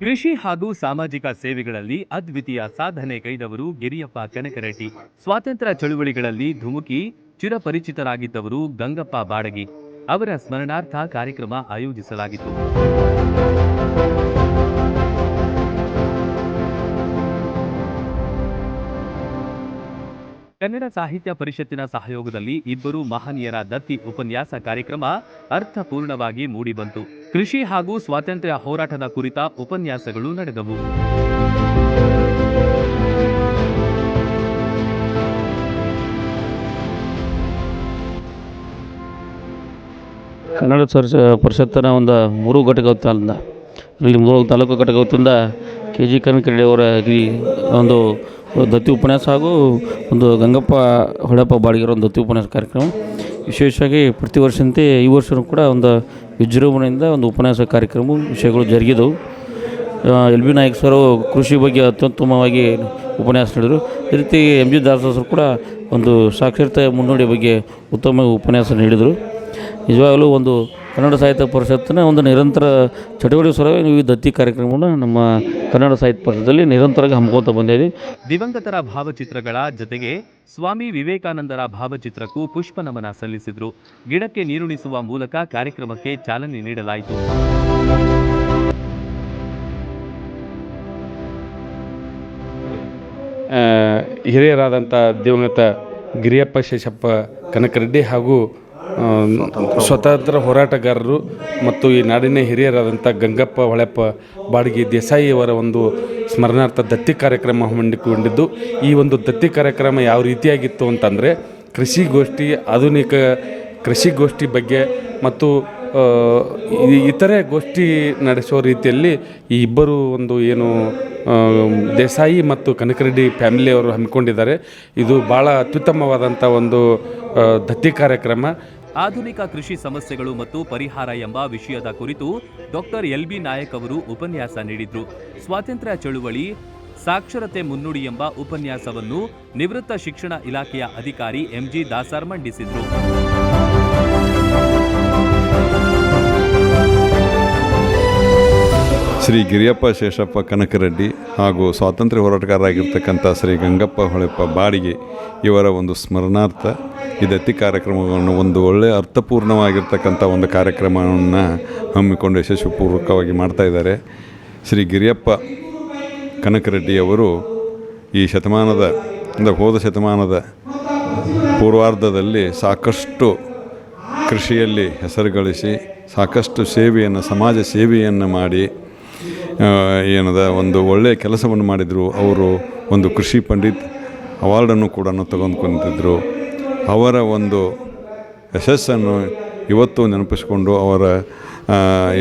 ಕೃಷಿ ಹಾಗೂ ಸಾಮಾಜಿಕ ಸೇವೆಗಳಲ್ಲಿ ಅದ್ವಿತೀಯ ಸಾಧನೆ ಕೈದವರು ಗಿರಿಯಪ್ಪ ಕನಕರೆಡ್ಡಿ. ಸ್ವಾತಂತ್ರ್ಯ ಚಳುವಳಿಗಳಲ್ಲಿ ಧುಮುಕಿ, ಚಿರಪರಿಚಿತರಾಗಿದ್ದವರು ಗಂಗಪ್ಪ ಬಾಡಗಿ. ಅವರ ಸ್ಮರಣಾರ್ಥ ಕಾರ್ಯಕ್ರಮ ಆಯೋಜಿಸಲಾಗಿತ್ತು. ಕನ್ನಡ ಸಾಹಿತ್ಯ ಪರಿಷತ್ತಿನ ಸಹಯೋಗದಲ್ಲಿ ಇಬ್ಬರು ಮಹನೀಯರ ದತ್ತಿ ಉಪನ್ಯಾಸ ಕಾರ್ಯಕ್ರಮ ಅರ್ಥಪೂರ್ಣವಾಗಿ ಮೂಡಿಬಂತು. ಕೃಷಿ ಹಾಗೂ ಸ್ವಾತಂತ್ರ್ಯ ಹೋರಾಟದ ಕುರಿತ ಉಪನ್ಯಾಸಗಳು ನಡೆದವು. ಕನ್ನಡ ಸರ್ಸ ಪರಿಷತ್ತಿನ ಒಂದು ಮೂರು ಘಟಕದಿಂದ ಇಲ್ಲಿ ಮೂರು ತಾಲೂಕು ಘಟಕದಿಂದ ಕೆ ಜಿ ಕನಕರೆಡ್ಡಿಯವರ ಒಂದು ದತ್ತಿ ಉಪನ್ಯಾಸ ಹಾಗೂ ಒಂದು ಗಂಗಪ್ಪ ಹೊಳೆಪ್ಪ ಬಾಡಿಗೆರ ಒಂದು ದತ್ತಿ ಉಪನ್ಯಾಸ ಕಾರ್ಯಕ್ರಮ. ವಿಶೇಷವಾಗಿ ಪ್ರತಿ ವರ್ಷದಂತೆ ಈ ವರ್ಷವೂ ಕೂಡ ಒಂದು ವಿಜೃಂಭಣೆಯಿಂದ ಒಂದು ಉಪನ್ಯಾಸ ಕಾರ್ಯಕ್ರಮ ವಿಷಯಗಳು ಜರುಗಿದವು. ಎಲ್ ಬಿ ನಾಯಕ್ ಸರು ಕೃಷಿ ಬಗ್ಗೆ ಅತ್ಯುತ್ತಮವಾಗಿ ಉಪನ್ಯಾಸ ನೀಡಿದರು. ಈ ರೀತಿ ಎಂ ಜಿ ದಾಸರು ಕೂಡ ಒಂದು ಸಾಕ್ಷರತೆ ಮುನ್ನುಡಿ ಬಗ್ಗೆ ಉತ್ತಮ ಉಪನ್ಯಾಸ ನೀಡಿದರು. ನಿಜವಾಗಲೂ ಒಂದು ಕನ್ನಡ ಸಾಹಿತ್ಯ ಪರಿಷತ್ತಿನ ಒಂದು ನಿರಂತರ ಚಟುವಟಿಕೆ ಸಲುವಾಗಿ ಈ ದತ್ತಿ ಕಾರ್ಯಕ್ರಮವನ್ನು ನಮ್ಮ ಕನ್ನಡ ಸಾಹಿತ್ಯ ಪರಿಷತ್ತಲ್ಲಿ ನಿರಂತರವಾಗಿ ಹಮ್ಮಿಕೊಳ್ತಾ ಬಂದಿದೆ ದಿವಂಗತರ ಭಾವಚಿತ್ರಗಳ ಜೊತೆಗೆ ಸ್ವಾಮಿ ವಿವೇಕಾನಂದರ ಭಾವಚಿತ್ರಕ್ಕೂ ಪುಷ್ಪ ನಮನ ಸಲ್ಲಿಸಿದರು. ಗಿಡಕ್ಕೆ ನೀರುಣಿಸುವ ಮೂಲಕ ಕಾರ್ಯಕ್ರಮಕ್ಕೆ ಚಾಲನೆ ನೀಡಲಾಯಿತು. ಹಿರಿಯರಾದಂಥ ದಿವಂಗತ ಗಿರಿಯಪ್ಪ ಶೇಷಪ್ಪ ಕನಕರೆಡ್ಡಿ ಹಾಗೂ ಸ್ವತಂತ್ರ ಹೋರಾಟಗಾರರು ಮತ್ತು ಈ ನಾಡಿನ ಹಿರಿಯರಾದಂಥ ಗಂಗಪ್ಪ ಹೊಳೆಪ್ಪ ಬಾಡಿಗೆ ದೇಸಾಯಿಯವರ ಒಂದು ಸ್ಮರಣಾರ್ಥ ದತ್ತಿ ಕಾರ್ಯಕ್ರಮ ಹಮ್ಮಿಕೊಂಡಿದ್ದು, ಈ ಒಂದು ದತ್ತಿ ಕಾರ್ಯಕ್ರಮ ಯಾವ ರೀತಿಯಾಗಿತ್ತು ಅಂತಂದರೆ ಕೃಷಿಗೋಷ್ಠಿ ಆಧುನಿಕ ಕೃಷಿ ಗೋಷ್ಠಿ ಬಗ್ಗೆ ಮತ್ತು ಇತರೆ ಗೋಷ್ಠಿ ನಡೆಸೋ ರೀತಿಯಲ್ಲಿ ಈ ಇಬ್ಬರು ಒಂದು ಏನು ದೇಸಾಯಿ ಮತ್ತು ಕನಕರೆಡ್ಡಿ ಫ್ಯಾಮಿಲಿಯವರು ಹಮ್ಮಿಕೊಂಡಿದ್ದಾರೆ. ಇದು ಭಾಳ ಅತ್ಯುತ್ತಮವಾದಂಥ ಒಂದು ದತ್ತಿ ಕಾರ್ಯಕ್ರಮ. ಆಧುನಿಕ ಕೃಷಿ ಸಮಸ್ಯೆಗಳು ಮತ್ತು ಪರಿಹಾರ ಎಂಬ ವಿಷಯದ ಕುರಿತು ಡಾಕ್ಟರ್ ಎಲ್ ಬಿ ನಾಯಕ್ ಅವರು ಉಪನ್ಯಾಸ ನೀಡಿದ್ರು. ಸ್ವಾತಂತ್ರ್ಯ ಚಳುವಳಿ, ಸಾಕ್ಷರತೆ ಮುನ್ನುಡಿ ಎಂಬ ಉಪನ್ಯಾಸವನ್ನು ನಿವೃತ್ತ ಶಿಕ್ಷಣ ಇಲಾಖೆಯ ಅಧಿಕಾರಿ ಎಂಜಿ ದಾಸಾರ್ ಮಂಡಿಸಿದ್ರು. ಶ್ರೀ ಗಿರಿಯಪ್ಪ ಶೇಷಪ್ಪ ಕನಕರೆಡ್ಡಿ ಹಾಗೂ ಸ್ವಾತಂತ್ರ್ಯ ಹೋರಾಟಗಾರರಾಗಿರ್ತಕ್ಕಂಥ ಶ್ರೀ ಗಂಗಪ್ಪ ಹೊಳೆಪ್ಪ ಬಾಡಿಗೆ ಇವರ ಒಂದು ಸ್ಮರಣಾರ್ಥ ಈ ದತ್ತಿ ಕಾರ್ಯಕ್ರಮವನ್ನು, ಒಂದು ಒಳ್ಳೆಯ ಅರ್ಥಪೂರ್ಣವಾಗಿರ್ತಕ್ಕಂಥ ಒಂದು ಕಾರ್ಯಕ್ರಮವನ್ನು ಹಮ್ಮಿಕೊಂಡು ಯಶಸ್ವಿಪೂರ್ವಕವಾಗಿ ಮಾಡ್ತಾ ಇದ್ದಾರೆ. ಶ್ರೀ ಗಿರಿಯಪ್ಪ ಕನಕರೆಡ್ಡಿಯವರು ಈ ಶತಮಾನದ, ಅಂದರೆ ಹೋದ ಶತಮಾನದ ಪೂರ್ವಾರ್ಧದಲ್ಲಿ ಸಾಕಷ್ಟು ಕೃಷಿಯಲ್ಲಿ ಹೆಸರು ಗಳಿಸಿ ಸಾಕಷ್ಟು ಸೇವೆಯನ್ನು, ಸಮಾಜ ಸೇವೆಯನ್ನು ಮಾಡಿ ಏನದ, ಒಂದು ಒಳ್ಳೆಯ ಕೆಲಸವನ್ನು ಮಾಡಿದರು. ಅವರು ಒಂದು ಕೃಷಿ ಪಂಡಿತ್, ಅವಾರ್ಡನ್ನು ಕೂಡ ತೆಗೆದುಕೊಂಡಿದ್ದರು ಅವರ ಒಂದು ಯಶಸ್ಸನ್ನು ಇವತ್ತು ನೆನಪಿಸಿಕೊಂಡು ಅವರ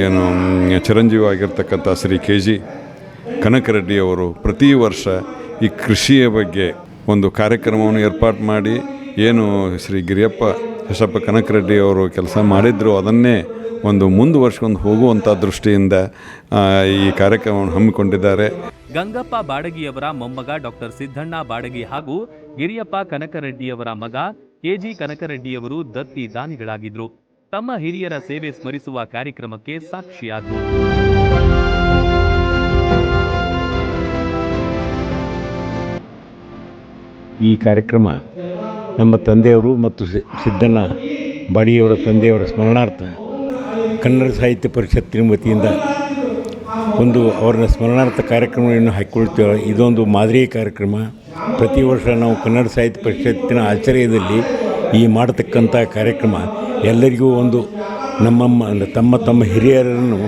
ಏನು ಚಿರಂಜೀವಿ ಚಿರಂಜೀವಿಯಾಗಿರ್ತಕ್ಕಂಥ ಶ್ರೀ ಕೆ ಜಿ ಕನಕರೆಡ್ಡಿಯವರು ಪ್ರತಿ ವರ್ಷ ಈ ಕೃಷಿಯ ಬಗ್ಗೆ ಒಂದು ಕಾರ್ಯಕ್ರಮವನ್ನು ಏರ್ಪಾಡು ಮಾಡಿ, ಏನು ಶ್ರೀ ಗಿರಿಯಪ್ಪ ಯಶಪ್ಪ ಕನಕರೆಡ್ಡಿಯವರು ಕೆಲಸ ಮಾಡಿದ್ರು. ಅದನ್ನೇ ಒಂದು ಮುಂದುವರ್ಸ್ಕೊಂಡು ಹೋಗುವಂಥ ದೃಷ್ಟಿಯಿಂದ ಈ ಕಾರ್ಯಕ್ರಮವನ್ನು ಹಮ್ಮಿಕೊಂಡಿದ್ದಾರೆ. ಗಂಗಪ್ಪ ಬಾಡಗಿಯವರ ಮೊಮ್ಮಗ ಡಾಕ್ಟರ್ ಸಿದ್ದಣ್ಣ ಬಾಡಗಿ ಹಾಗೂ ಗಿರಿಯಪ್ಪ ಕನಕರೆಡ್ಡಿಯವರ ಮಗ ಕೆಜಿ ಕನಕರೆಡ್ಡಿಯವರು ದತ್ತಿ ದಾನಿಗಳಾಗಿದ್ರು. ತಮ್ಮ ಹಿರಿಯರ ಸೇವೆ ಸ್ಮರಿಸುವ ಕಾರ್ಯಕ್ರಮಕ್ಕೆ ಸಾಕ್ಷಿಯಾದರು. ಈ ಕಾರ್ಯಕ್ರಮ ನಮ್ಮ ತಂದೆಯವರು ಮತ್ತು ಸಿದ್ದಣ್ಣ ಬಾಡಿಯವರ ತಂದೆಯವರ ಸ್ಮರಣಾರ್ಥ ಕನ್ನಡ ಸಾಹಿತ್ಯ ಪರಿಷತ್ತಿನ ವತಿಯಿಂದ ಒಂದು ಅವರ ಸ್ಮರಣಾರ್ಥ ಕಾರ್ಯಕ್ರಮವನ್ನು ಹಾಕಿಕೊಳ್ತೇವೆ. ಇದೊಂದು ಮಾದರಿ ಕಾರ್ಯಕ್ರಮ. ಪ್ರತಿ ವರ್ಷ ನಾವು ಕನ್ನಡ ಸಾಹಿತ್ಯ ಪರಿಷತ್ತಿನ ಆಶ್ರಯದಲ್ಲಿ ಈ ಮಾಡತಕ್ಕಂಥ ಕಾರ್ಯಕ್ರಮ ಎಲ್ಲರಿಗೂ ಒಂದು ನಮ್ಮ ತಮ್ಮ ತಮ್ಮ ಹಿರಿಯರನ್ನು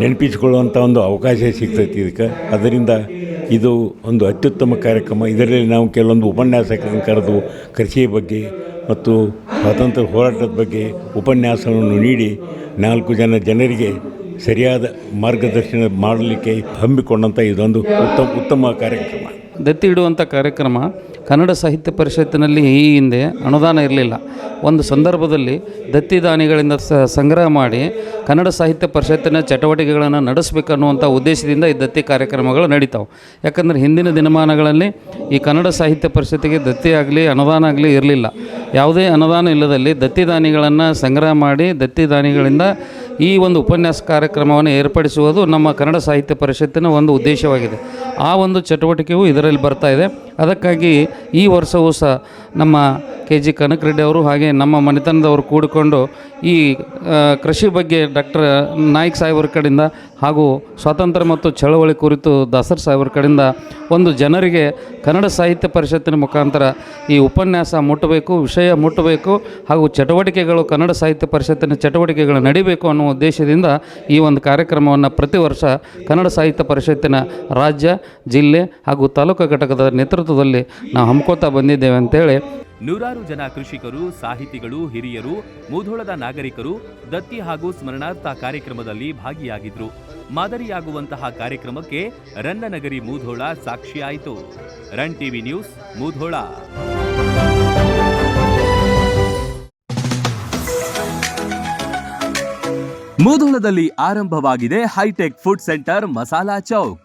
ನೆನಪಿಸಿಕೊಳ್ಳುವಂಥ ಒಂದು ಅವಕಾಶ ಸಿಗ್ತೈತಿ ಇದಕ್ಕೆ. ಅದರಿಂದ ಇದು ಒಂದು ಅತ್ಯುತ್ತಮ ಕಾರ್ಯಕ್ರಮ. ಇದರಲ್ಲಿ ನಾವು ಕೆಲವೊಂದು ಉಪನ್ಯಾಸಕರನ್ನು ಕರೆದು ಕೃಷಿಯ ಬಗ್ಗೆ ಮತ್ತು ಸ್ವಾತಂತ್ರ್ಯ ಹೋರಾಟದ ಬಗ್ಗೆ ಉಪನ್ಯಾಸವನ್ನು ನೀಡಿ ನಾಲ್ಕು ಜನ ಜನರಿಗೆ ಸರಿಯಾದ ಮಾರ್ಗದರ್ಶನ ಮಾಡಲಿಕ್ಕೆ ಹಮ್ಮಿಕೊಂಡಂಥ ಇದೊಂದು ಉತ್ತಮ ಉತ್ತಮ ಕಾರ್ಯಕ್ರಮ. ದತ್ತಿ ಇಡುವಂಥ ಕಾರ್ಯಕ್ರಮ ಕನ್ನಡ ಸಾಹಿತ್ಯ ಪರಿಷತ್ತಿನಲ್ಲಿ ಈ ಹಿಂದೆ ಅನುದಾನ ಇರಲಿಲ್ಲ. ಒಂದು ಸಂದರ್ಭದಲ್ಲಿ ದತ್ತಿದಾನಿಗಳಿಂದ ಸಂಗ್ರಹ ಮಾಡಿ ಕನ್ನಡ ಸಾಹಿತ್ಯ ಪರಿಷತ್ತಿನ ಚಟುವಟಿಕೆಗಳನ್ನು ನಡೆಸಬೇಕನ್ನುವಂಥ ಉದ್ದೇಶದಿಂದ ಈ ದತ್ತಿ ಕಾರ್ಯಕ್ರಮಗಳು ನಡೀತಾವೆ. ಯಾಕಂದರೆ ಹಿಂದಿನ ದಿನಮಾನಗಳಲ್ಲಿ ಈ ಕನ್ನಡ ಸಾಹಿತ್ಯ ಪರಿಷತ್ತಿಗೆ ದತ್ತಿ ಆಗಲಿ, ಅನುದಾನ ಆಗಲಿ ಇರಲಿಲ್ಲ. ಯಾವುದೇ ಅನುದಾನ ಇಲ್ಲದಲ್ಲಿ ದತ್ತಿ ದಾನಿಗಳನ್ನು ಸಂಗ್ರಹ ಮಾಡಿ ದತ್ತಿ ದಾನಿಗಳಿಂದ ಈ ಒಂದು ಉಪನ್ಯಾಸ ಕಾರ್ಯಕ್ರಮವನ್ನು ಏರ್ಪಡಿಸುವುದು ನಮ್ಮ ಕನ್ನಡ ಸಾಹಿತ್ಯ ಪರಿಷತ್ತಿನ ಒಂದು ಉದ್ದೇಶವಾಗಿದೆ. ಆ ಒಂದು ಚಟುವಟಿಕೆಯು ಇದರಲ್ಲಿ ಬರ್ತಾ ಇದೆ. ಅದಕ್ಕಾಗಿ ಈ ವರ್ಷವೂ ಸಹ ನಮ್ಮ ಕೆ ಜಿ ಕನಕರೆಡ್ಡಿ ಅವರು ಹಾಗೆ ನಮ್ಮ ಮನೆತನದವರು ಕೂಡಿಕೊಂಡು ಈ ಕೃಷಿ ಬಗ್ಗೆ ಡಾಕ್ಟರ್ ನಾಯ್ಕ್ ಸಾಹೇಬ್ರ ಕಡೆಯಿಂದ ಹಾಗೂ ಸ್ವಾತಂತ್ರ್ಯ ಮತ್ತು ಚಳವಳಿ ಕುರಿತು ದಾಸರ್ ಸಾಹೇಬ್ರ ಕಡೆಯಿಂದ ಒಂದು ಜನರಿಗೆ ಕನ್ನಡ ಸಾಹಿತ್ಯ ಪರಿಷತ್ತಿನ ಮುಖಾಂತರ ಈ ಉಪನ್ಯಾಸ ಮುಟ್ಟಬೇಕು, ವಿಷಯ ಮುಟ್ಟಬೇಕು ಹಾಗೂ ಚಟುವಟಿಕೆಗಳು ಕನ್ನಡ ಸಾಹಿತ್ಯ ಪರಿಷತ್ತಿನ ಚಟುವಟಿಕೆಗಳು ನಡಿಬೇಕು ಅನ್ನೋ ಉದ್ದೇಶದಿಂದ ಈ ಒಂದು ಕಾರ್ಯಕ್ರಮವನ್ನು ಪ್ರತಿ ವರ್ಷ ಕನ್ನಡ ಸಾಹಿತ್ಯ ಪರಿಷತ್ತಿನ ರಾಜ್ಯ, ಜಿಲ್ಲೆ ಹಾಗೂ ತಾಲೂಕು ಘಟಕದ ನೇತೃತ್ವದಲ್ಲಿ ನಾವು ಹಮ್ಕೋತಾ ಬಂದಿದ್ದೇವೆ ಅಂತೇಳಿ ನೂರಾರು ಜನ ಕೃಷಿಕರು, ಸಾಹಿತಿಗಳು, ಹಿರಿಯರು, ಮುಧೋಳದ ನಾಗರಿಕರು ದತ್ತಿ ಹಾಗೂ ಸ್ಮರಣಾರ್ಥ ಕಾರ್ಯಕ್ರಮದಲ್ಲಿ ಭಾಗಿಯಾಗಿದ್ರು. ಮಾದರಿಯಾಗುವಂತಹ ಕಾರ್ಯಕ್ರಮಕ್ಕೆ ರನ್ನನಗರಿ ಮೂಧೋಳ ಸಾಕ್ಷಿಯಾಯಿತು ರನ್ ಟಿವಿ ನ್ಯೂಸ್ ಮೂಧೋಳ. ಮೂಧೋಳದಲ್ಲಿ ಆರಂಭವಾಗಿದೆ hitech food center masala Chowk.